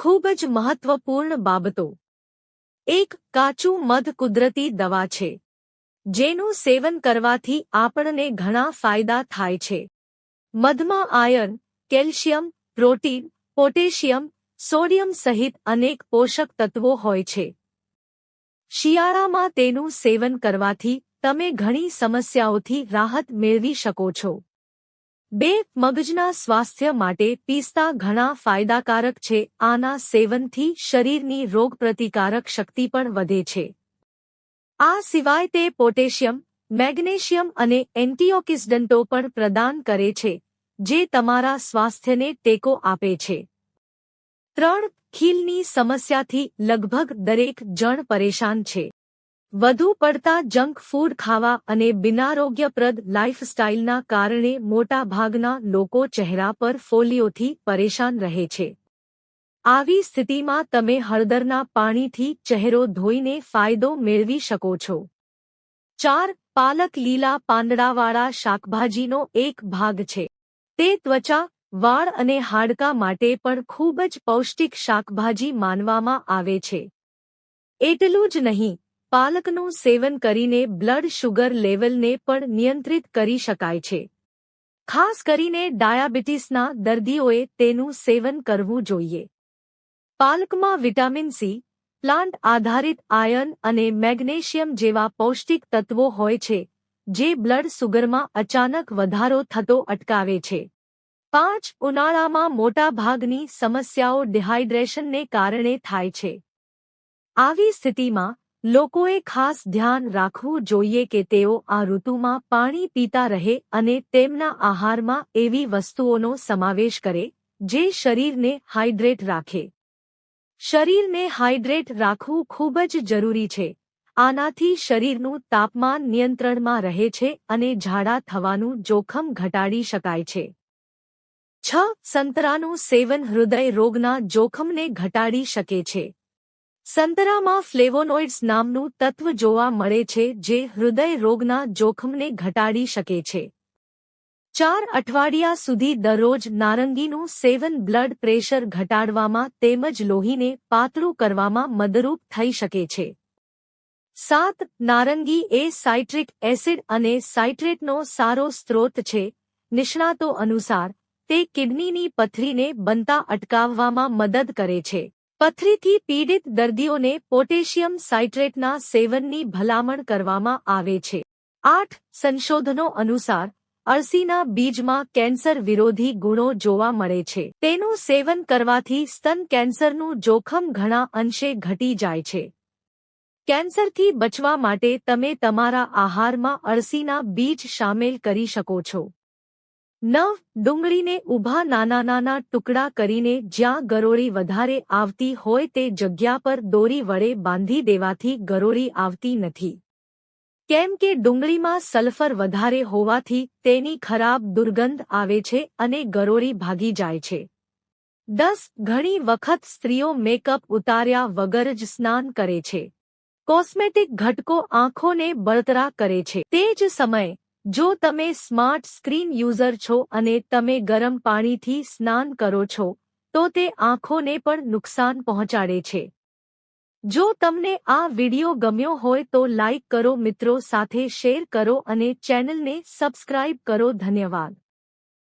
ખૂબ જ મહત્વપૂર્ણ બાબતો. એક કાચું મધ કુદરતી દવા છે, જેનું સેવન કરવાથી આપણને ઘણા ફાયદા થાય છે. મધમાં iron calcium, protein, potassium, sodium સહિત અનેક પોષક તત્વો હોય છે. શિયાળામાં તેનું સેવન કરવાથી તમે ઘણી સમસ્યાઓથી રાહત મેળવી શકો છો. બે, મગજના સ્વાસ્થ્ય માટે પિસ્તા ઘણા ફાયદાકારક છે. આના સેવનથી શરીરની રોગપ્રતિકારક શક્તિ પણ વધે છે. આ સિવાય તે પોટેશિયમ, મેગ્નેશિયમ અને એન્ટીઓક્સિડન્ટો પણ પ્રદાન કરે છે, જે તમારા સ્વાસ્થ્યને ટેકો આપે છે. ત્રણ, ખીલની સમસ્યાથી લગભગ દરેક જણ પરેશાન છે. વધુ પડતા જંક ફૂડ ખાવા અને બિનારોગ્યપ્રદ લાઇફસ્ટાઇલના કારણે મોટાભાગના લોકો ચહેરા પર ફોલિયોથી પરેશાન રહે છે. આવી સ્થિતિમાં તમે હળદરના પાણીથી ચહેરો ધોઈને ફાયદો મેળવી શકો છો. ચાર, પાલક લીલા પાંદડાવાળા શાકભાજીનો એક ભાગ છે. તે ત્વચા, વાળ અને હાડકા માટે પણ ખૂબ જ પૌષ્ટિક શાકભાજી માનવામાં આવે છે. એટલું જ નહીં પાલકનું સેવન કરીને બ્લડ શુગર લેવલને પણ નિયંત્રિત કરી શકાય છે. ખાસ કરીને ડાયાબિટીસના દર્દીઓએ તેનું સેવન કરવું જોઈએ. પાલકમાં વિટામિન સી, પ્લાન્ટ આધારિત આયર્ન અને મેગ્નેશિયમ જેવા પૌષ્ટિક તત્વો હોય છે, જે બ્લડ સુગરમાં અચાનક વધારો થતો અટકાવે છે. પાંચ ઉનાળામાં મોટાભાગની સમસ્યાઓ ડિહાઇડ્રેશનને કારણે થાય છે. આવી સ્થિતિમાં લોકોએ ખાસ ધ્યાન રાખવું જોઈએ કે તેઓ આ ઋતુમાં પાણી પીતા રહે અને તેમના આહારમાં એવી વસ્તુઓનો સમાવેશ કરે, જે શરીરને હાઇડ્રેટ રાખે. શરીરને હાઇડ્રેટ રાખવું ખૂબ જ જરૂરી છે. આનાથી શરીરનું તાપમાન નિયંત્રણમાં રહે છે અને ઝાડા થવાનું જોખમ ઘટાડી શકાય છે. છ. સંતરાનું સેવન હૃદય રોગના જોખમને ઘટાડી શકે છે. સંતરામાં ફ્લેવોનોઇડ્સ નામનું તત્વ જોવા મળે છે જે હૃદય રોગના જોખમને ઘટાડી શકે છે. ચાર અઠવાડિયા સુધી દરરોજ નારંગીનું સેવન બ્લડ પ્રેશર ઘટાડવામાં તેમજ લોહીને પાતળું કરવામાં મદરૂપ થઈ શકે છે. સાત, નારંગી એ સાઇટ્રિક એસિડ અને સાઇટ્રેટનો સારો સ્ત્રોત છે. નિષ્ણાતો અનુસાર, તે કિડનીની પથરીને બનતા અટકાવવામાં મદદ કરે છે. પથરીથી પીડિત દર્દીઓને પોટેશિયમ સાઇટ્રેટના સેવનની ભલામણ કરવામાં આવે છે. આઠ સંશોધનો અનુસાર, અળસીના બીજમાં કેન્સર વિરોધી ગુણો જોવા મળે છે. તેનું સેવન કરવાથી સ્તન કેન્સરનું જોખમ ઘણા અંશે ઘટી જાય છે. કેન્સરથી બચવા માટે તમે તમારા આહારમાં અળસીના બીજ સામેલ કરી શકો છો. નવ ડુંગળીને ઊભા નાના નાના ટુકડા કરીને જ્યાં ગરોળી વધારે આવતી હોય તે જગ્યા પર દોરી વડે બાંધી દેવાથી ગરોળી આવતી નથી. કેમ કે ડુંગળીમાં સલ્ફર વધારે હોવાથી તેની ખરાબ દુર્ગંધ આવે છે અને ગરોળી ભાગી જાય છે. દસ, ઘણી વખત સ્ત્રીઓ મેકઅપ ઉતાર્યા વગર જ સ્નાન કરે છે. કોસ્મેટિક ઘટકો આંખોને બળતરા કરે છે. તે જ સમયે જો તમે સ્માર્ટ સ્ક્રીન યુઝર છો અને તમે ગરમ પાણીથી સ્નાન કરો છો, તો તે આંખોને પણ નુકસાન પહોંચાડે છે. જો તમને આ વિડિયો ગમ્યો હોય તો લાઇક કરો, મિત્રો સાથે શેર કરો અને ચેનલને સબસ્ક્રાઇબ કરો. ધન્યવાદ.